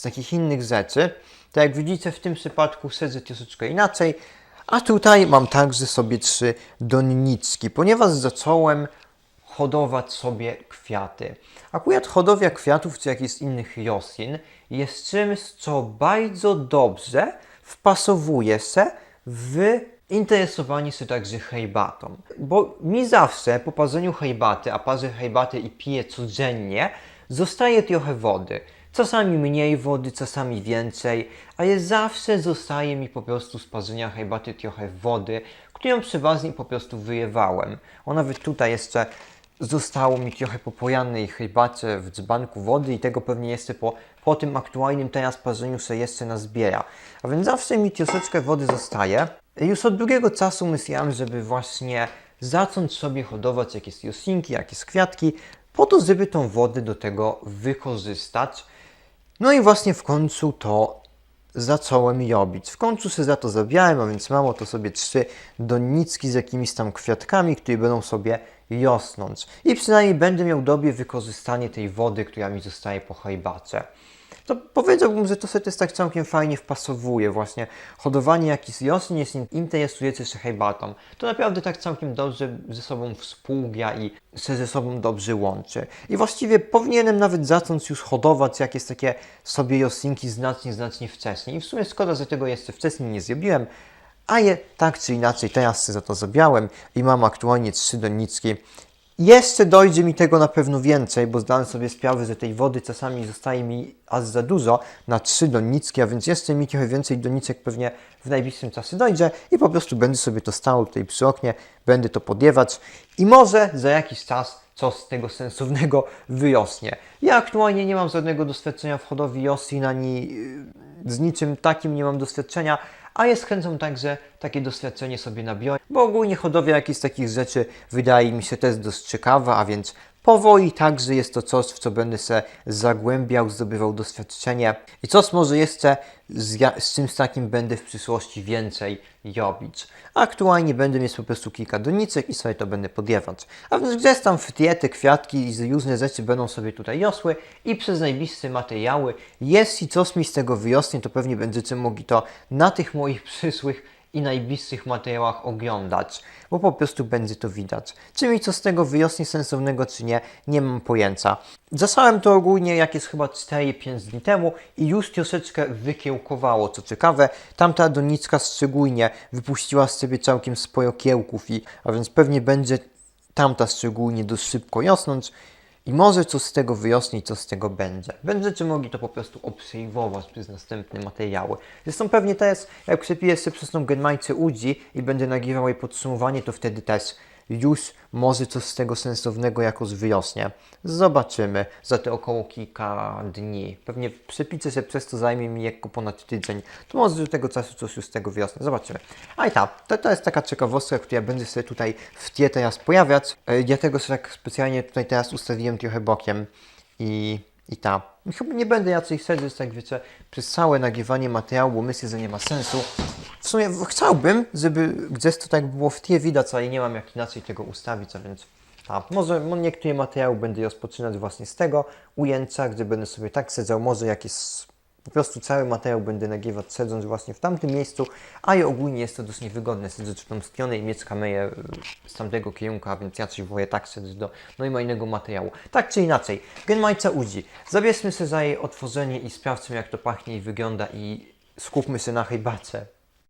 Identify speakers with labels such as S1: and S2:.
S1: z takich innych rzeczy. Tak jak widzicie, w tym przypadku siedzę troszeczkę inaczej. A tutaj mam także sobie trzy doniczki, ponieważ zacząłem hodować sobie kwiaty. Akurat hodowla kwiatów czy jakichś innych roślin jest czymś, co bardzo dobrze wpasowuje się w interesowanie się także herbatą. Bo mi zawsze po parzeniu herbaty, a parzę herbatę i piję codziennie, zostaje trochę wody. Czasami mniej wody, czasami więcej, ale zawsze zostaje mi po prostu z parzenia herbaty trochę wody, którą przeważnie po prostu wyjewałem. O nawet tutaj jeszcze zostało mi trochę po porannej herbacie w dzbanku wody i tego pewnie jeszcze po, po tym aktualnym teraz parzeniu się jeszcze nazbiera. A więc zawsze mi troszeczkę wody zostaje. Już od długiego czasu myślałem, żeby właśnie zacząć sobie hodować jakieś roślinki, jakieś kwiatki, po to, żeby tą wodę do tego wykorzystać. No i właśnie w końcu to zacząłem robić. W końcu się za to zabrałem, a więc mało to sobie trzy doniczki z jakimiś tam kwiatkami, które będą sobie rosnąć. I przynajmniej będę miał dobre wykorzystanie tej wody, która mi zostaje po herbacie. To powiedziałbym, że to sobie też tak całkiem fajnie wpasowuje właśnie. Hodowanie jakichś roślin jest interesujące się herbatą. To naprawdę tak całkiem dobrze ze sobą współgra i się ze sobą dobrze łączy. I właściwie powinienem nawet zacząć już hodować jakieś takie sobie roślinki znacznie, znacznie wcześniej. I w sumie szkoda, że tego jeszcze wcześniej nie zrobiłem, a je tak czy inaczej teraz się za to zabrałem i mam aktualnie trzy doniczki. Jeszcze dojdzie mi tego na pewno więcej, bo zdałem sobie sprawę, że tej wody czasami zostaje mi aż za dużo na trzy doniczki, a więc jeszcze mi trochę więcej doniczek pewnie w najbliższym czasie dojdzie i po prostu będę sobie to stało tutaj przy oknie, będę to podiewać i może za jakiś czas coś z tego sensownego wyrosnie. Ja aktualnie nie mam żadnego doświadczenia w hodowli roślin, ani y, z niczym takim nie mam doświadczenia, a jest chęcą także takie doświadczenie sobie nabiorę, bo ogólnie hodowla jakichś takich rzeczy wydaje mi się też dość ciekawa, a więc powoli także jest to coś, w co będę się zagłębiał, zdobywał doświadczenie i coś może jeszcze z, z czymś takim będę w przyszłości więcej robić. Aktualnie będę mieć po prostu kilka doniczek i sobie to będę podiewać. A więc gdzieś tam w te kwiatki i różne rzeczy będą sobie tutaj rosły i przez najbliższe materiały, jeśli coś mi z tego wyrośnie, to pewnie będziecie mogli to na tych moich przyszłych i najbliższych materiałach oglądać, bo po prostu będzie to widać. Czy mi co z tego wyrośnie sensownego, czy nie, nie mam pojęcia. Zasałem to ogólnie jakieś chyba 4-5 dni temu i już troszeczkę wykiełkowało, co ciekawe. Tamta donicka szczególnie wypuściła z siebie całkiem sporo kiełków, i, a więc pewnie będzie tamta szczególnie dość szybko rosnąć i może coś z tego wyrośnie, co z tego będzie. Będziecie mogli to po prostu obserwować przez następne materiały. Zresztą pewnie teraz, jak przepiję sobie przez tą Genmajce Udzi i będę nagrywał jej podsumowanie, to wtedy też już może coś z tego sensownego jakoś wyrośnie. Zobaczymy za te około kilka dni. Pewnie przepicie się przez to zajmie mi lekko ponad tydzień. To może do tego czasu coś już z tego wyrosnie. Zobaczymy. A i tak, to, to jest taka ciekawostka, która będzie sobie tutaj w tle teraz pojawiać. E, Dlatego się tak specjalnie tutaj teraz ustawiłem trochę bokiem i, i ta. Chyba nie będę jacej siedzieć, tak wiecie, przez całe nagrywanie materiału, myślę, że nie ma sensu. W sumie chciałbym, żeby gdzieś to tak było w tle widać, ale nie mam jak inaczej tego ustawić, a więc a może mo- niektóre materiały będę rozpoczynać właśnie z tego ujęcia, gdzie będę sobie tak sedzał, może jakieś po prostu cały materiał będę nagrywać sedząc właśnie w tamtym miejscu, a i ogólnie jest to dość niewygodne siedzieć w tą stronę i mieć kamerę y, z tamtego kierunku, a więc ja coś wolę tak siedzieć do normalnego materiału. Tak czy inaczej, Genmajca Uzi. Zabierzmy się za jej otworzenie i sprawdźmy jak to pachnie i wygląda i skupmy się na herbacie.